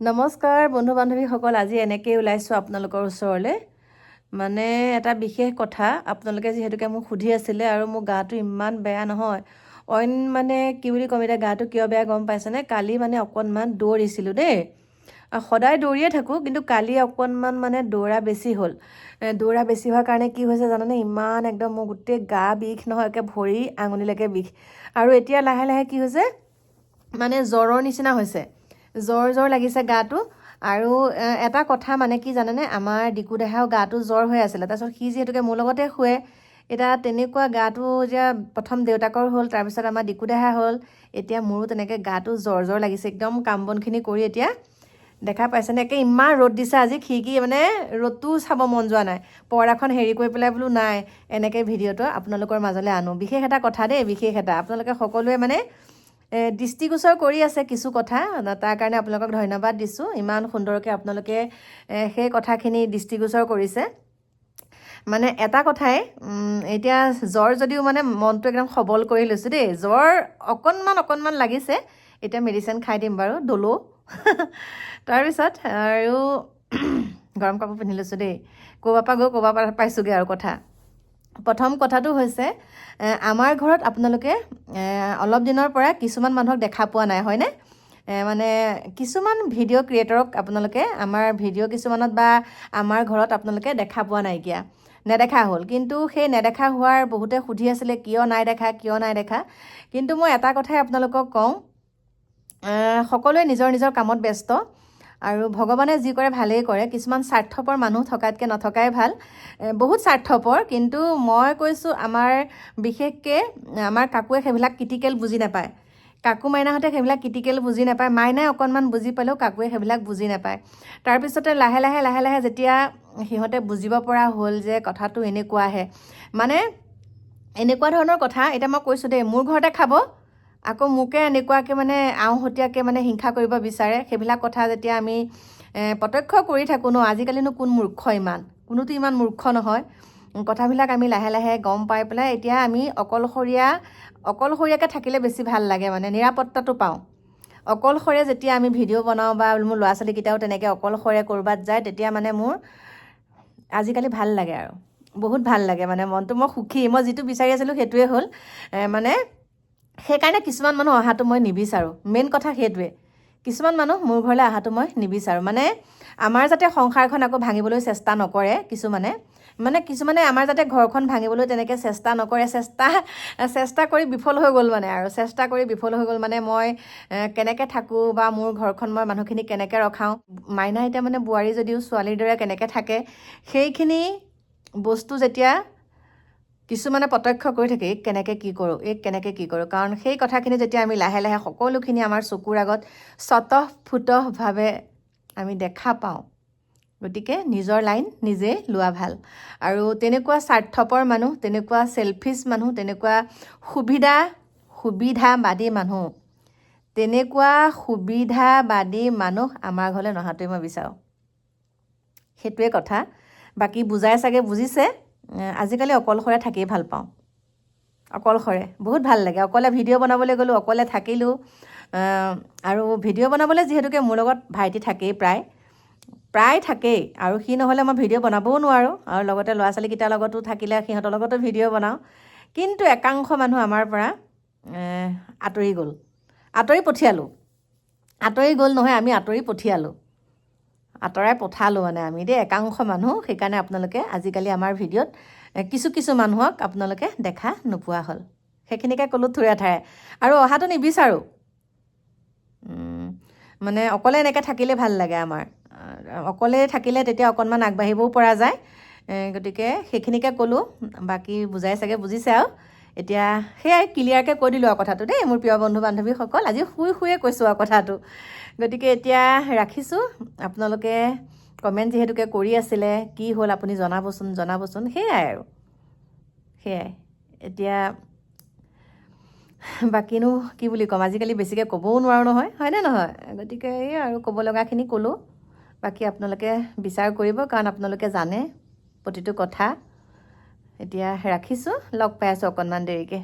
নমস্কাৰ বন্ধু বান্ধৱীসকল আজি এনেকৈয়ে ওলাইছোঁ আপোনালোকৰ ওচৰলৈ। মানে এটা বিশেষ কথা আপোনালোকে যিহেতুকে মোক সুধি আছিলে আৰু মোৰ গাটো ইমান বেয়া নহয়। অইন মানে কি বুলি ক'ম এতিয়া গাটো কিয় বেয়া গম পাইছেনে? কালি মানে অকণমান দৌৰিছিলোঁ দেই। সদায় দৌৰিয়ে থাকোঁ কিন্তু কালি অকণমান মানে দৌৰা বেছি হ'ল। দৌৰা বেছি হোৱাৰ কাৰণে কি হৈছে জানানে? ইমান একদম মোৰ গোটেই গা বিষ নহয় একে ভৰি আঙুলিলৈকে বিষ। আৰু এতিয়া লাহে লাহে কি হৈছে? মানে জ্বৰৰ নিচিনা হৈছে। জ্বৰ জ্বৰ লাগিছে গাটো। আৰু এটা কথা মানে কি জানেনে আমাৰ ডিকু দেহাও গাটো জ্বৰ হৈ আছিলে। তাৰপিছত সি যিহেতুকে মোৰ লগতে শুৱে এতিয়া তেনেকুৱা গাটো এতিয়া প্ৰথম দেউতাকৰ হ'ল তাৰপিছত আমাৰ ডিকু দেহা হ'ল এতিয়া মোৰো তেনেকৈ গাটো জ্বৰ জ্বৰ লাগিছে। একদম কাম বনখিনি কৰি এতিয়া দেখা পাইছেনে? একে ইমান ৰ'দ দিছে আজি খিৰিকী মানে ৰ'দটোও চাব মন যোৱা নাই। পৰ্দাখন হেৰি কৰি পেলাই বোলো নাই এনেকৈ ভিডিঅ'টো আপোনালোকৰ মাজলৈ আনো। বিশেষ এটা কথা দেই বিশেষ এটা। আপোনালোকে সকলোৱে মানে দৃষ্টিগোচৰ কৰি আছে কিছু কথা। তাৰ কাৰণে আপোনালোকক ধন্যবাদ দিছোঁ। ইমান সুন্দৰকৈ আপোনালোকে সেই কথাখিনি দৃষ্টিগোচৰ কৰিছে। মানে এটা কথাই এতিয়া জ্বৰ যদিও মানে মনটো একদম সবল কৰি লৈছোঁ দেই জ্বৰ অকণমান অকণমান লাগিছে। এতিয়া মেডিচিন খাই দিম বাৰু দলো। তাৰপিছত আৰু গৰম কাপোৰ পিন্ধি লৈছোঁ দেই। ক'ৰবাৰ পৰা গৈ ক'ৰবাৰ পৰা পাইছোঁগৈ আৰু কথা। প্ৰথম কথাটো হৈছে আমাৰ ঘৰত আপোনালোকে অলপ দিনৰ পৰা কিছুমান মানুহক দেখা পোৱা নাই হয়নে? মানে কিছুমান ভিডিঅ' ক্ৰিয়েটৰক আপোনালোকে আমাৰ ভিডিঅ' কিছুমানত বা আমাৰ ঘৰত আপোনালোকে দেখা পোৱা নাইকিয়া। নেদেখা হ'ল। কিন্তু সেই নেদেখা হোৱাৰ বহুতে সুধি আছিলে কিয় নাই দেখা কিয় নাই দেখা? কিন্তু মই এটা কথাই আপোনালোকক কওঁ সকলোৱে নিজৰ নিজৰ কামত ব্যস্ত। আৰু ভগৱানে যি কৰে ভালেই কৰে। কিছুমান স্বাৰ্থপৰ মানুহ থকাতকৈ নথকাই ভাল। বহুত স্বাৰ্থপৰ কিন্তু মই কৈছোঁ আমাৰ বিশেষকৈ আমাৰ কাকুৱে সেইবিলাক ক্ৰিটিকেল বুজি নাপায়। কাকু মাইনাহঁতে সেইবিলাক ক্ৰিটিকেল বুজি নাপায়। মাইনাই অকণমান বুজি পালেও কাকুৱে সেইবিলাক বুজি নাপায়। তাৰপিছতে লাহে লাহে লাহে লাহে যেতিয়া সিহঁতে বুজিব পৰা হ'ল যে কথাটো এনেকুৱাহে। মানে এনেকুৱা ধৰণৰ কথা এতিয়া মই কৈছোঁ দেই মোৰ ঘৰতে খাব। আকৌ মোকে এনেকুৱাকৈ মানে আওহতীয়াকৈ মানে হিংসা কৰিব বিচাৰে। সেইবিলাক কথা যেতিয়া আমি প্ৰত্যক্ষ কৰি থাকোঁ ন আজিকালিনো কোন মূৰ্খ ইমান? কোনোতো ইমান মূৰ্খ নহয়। কথাবিলাক আমি লাহে লাহে গম পাই পেলাই এতিয়া আমি অকলশৰীয়া অকলশৰীয়াকৈ থাকিলে বেছি ভাল লাগে মানে নিৰাপত্তাটো পাওঁ। অকলশৰে যেতিয়া আমি ভিডিঅ' বনাওঁ বা মোৰ ল'ৰা ছোৱালীকেইটাও তেনেকৈ অকলশৰে ক'ৰবাত যায় তেতিয়া মানে মোৰ আজিকালি ভাল লাগে আৰু। বহুত ভাল লাগে মানে মনটো মই সুখী। মই যিটো বিচাৰি আছিলোঁ সেইটোৱে হ'ল মানে সেইকাৰণে কিছুমান মানুহ অহাটো মই নিবিচাৰোঁ। মেইন কথা সেইটোৱে। কিছুমান মানুহ মোৰ ঘৰলৈ অহাটো মই নিবিচাৰোঁ। মানে আমাৰ যাতে সংসাৰখন আকৌ ভাঙিবলৈ চেষ্টা নকৰে কিছুমানে মানে কিছুমানে আমাৰ যাতে ঘৰখন ভাঙিবলৈ তেনেকৈ চেষ্টা নকৰে চেষ্টা চেষ্টা কৰি বিফল হৈ গ'ল মানে আৰু। চেষ্টা কৰি বিফল হৈ গ'ল মানে মই কেনেকৈ থাকোঁ বা মোৰ ঘৰখন মই মানুহখিনি কেনেকৈ ৰখাওঁ? মাইনা এতিয়া মানে বোৱাৰী যদিও ছোৱালীৰ দৰে কেনেকৈ থাকে সেইখিনি বস্তু যেতিয়া কিছুমানে প্ৰত্যক্ষ কৰি থাকে এইক কেনেকৈ কি কৰোঁ এইক কেনেকৈ কি কৰোঁ? কাৰণ সেই কথাখিনি যেতিয়া আমি লাহে লাহে সকলোখিনি আমাৰ চকুৰ আগত স্বতঃফুতভাৱে আমি দেখা পাওঁ। গতিকে নিজৰ লাইন নিজে লোৱা ভাল। আৰু তেনেকুৱা স্বাৰ্থপৰ মানুহ তেনেকুৱা চেলফিছ মানুহ তেনেকুৱা সুবিধা সুবিধাবাদী মানুহ তেনেকুৱা সুবিধাবাদী মানুহ আমাৰ ঘৰলৈ নহাটোৱে মই বিচাৰোঁ। সেইটোৱে কথা। বাকী বুজাই চাগে বুজিছে? আজিকালি অকলশৰে থাকিয়ে ভাল পাওঁ। অকলশৰে বহুত ভাল লাগে। অকলে ভিডিঅ' বনাবলৈ গ'লোঁ অকলে থাকিলোঁ। আৰু ভিডিঅ' বনাবলৈ যিহেতুকে মোৰ লগত ভাইটি থাকেই প্ৰায় প্ৰায় থাকেই। আৰু সি নহ'লে মই ভিডিঅ' বনাবও নোৱাৰোঁ। আৰু লগতে ল'ৰা ছোৱালীকেইটাৰ লগতো থাকিলে সিহঁতৰ লগতো ভিডিঅ' বনাওঁ। কিন্তু একাংশ মানুহ আমাৰ পৰা আঁতৰি গ'ল। আঁতৰি পঠিয়ালোঁ। আঁতৰি গ'ল নহয় আমি আঁতৰি পঠিয়ালোঁ। আঁতৰাই পঠালোঁ মানে আমি দেই একাংশ মানুহ। সেইকাৰণে আপোনালোকে আজিকালি আমাৰ ভিডিঅ'ত কিছু কিছু মানুহক আপোনালোকে দেখা নোপোৱা হ'ল। সেইখিনিকে ক'লোঁ থুৰে ঠাৰে। আৰু অহাটো নিবিচাৰোঁ। মানে অকলে এনেকৈ থাকিলে ভাল লাগে আমাৰ। অকলে থাকিলে তেতিয়া অকণমান আগবাঢ়িবও পৰা যায়। গতিকে সেইখিনিকে ক'লোঁ। বাকী বুজাই চাগে বুজিছে আৰু। এতিয়া সেয়াই ক্লিয়াৰকৈ কৈ দিলোঁ আৰু কথাটো দেই মোৰ প্ৰিয় বন্ধু বান্ধৱীসকল। আজি শুই শুয়ে কৈছোঁ আৰু কথাটো। গতিকে এতিয়া ৰাখিছোঁ। আপোনালোকে কমেণ্ট যিহেতুকে কৰি আছিলে কি হ'ল আপুনি জনাবচোন জনাবচোন। সেয়াই আৰু। সেয়াই। এতিয়া বাকীনো কি বুলি ক'ম আজিকালি বেছিকৈ ক'বও নোৱাৰোঁ নহয় হয়নে নহয়? গতিকে এই আৰু ক'ব লগাখিনি ক'লোঁ। বাকী আপোনালোকে বিচাৰ কৰিব কাৰণ আপোনালোকে জানে প্ৰতিটো কথা। এতিয়া ৰাখিছোঁ লগ পাই আছোঁ অকণমান দেৰিকৈ।